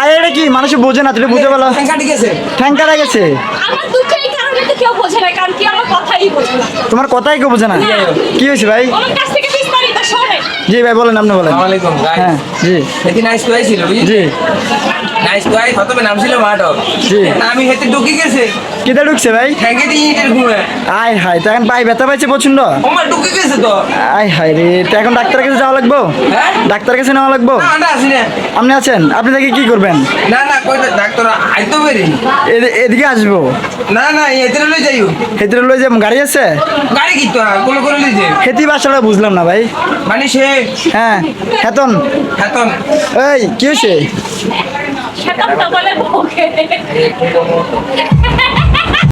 আর এটা কি? মানুষ বোঝে না তুই বুঝে বলো ঠ্যাংকারা গেছে? তোমার কথাই কেউ বোঝে না? কি হয়েছে ভাই? জি ভাই বলেন আপনি বলেন। হ্যাঁ জি। জি। নাইস প্রথমে নাম ছিল মাটক আমি হেতে ঢুকে গেছে। কেটে ঢুকছে ভাই? দিয়ে ইটের ঘুমে আয় হায় তো এখন পাই ব্যথা পাইছে প্রচণ্ড আমার ঢুকে গেছে তো। আয় হায় রে তো এখন ডাক্তারের কাছে যাওয়া লাগবো? হ্যাঁ? ডাক্তারের কাছে নেওয়া লাগবো? আপনি আছেন? আপনি দেখে কি করবেন? না না কই ডাক্তার আইতো বেরি এদিকে আসব। না না লই যাইও। হেতিরে লই গাড়ি আছে? গাড়ি কি তো কোন করে লই যে হেতি বাসাটা বুঝলাম না ভাই। মানে সে হ্যাঁ হেতন হেতন এই কি হয়েছে খেতাম না বলে বউকে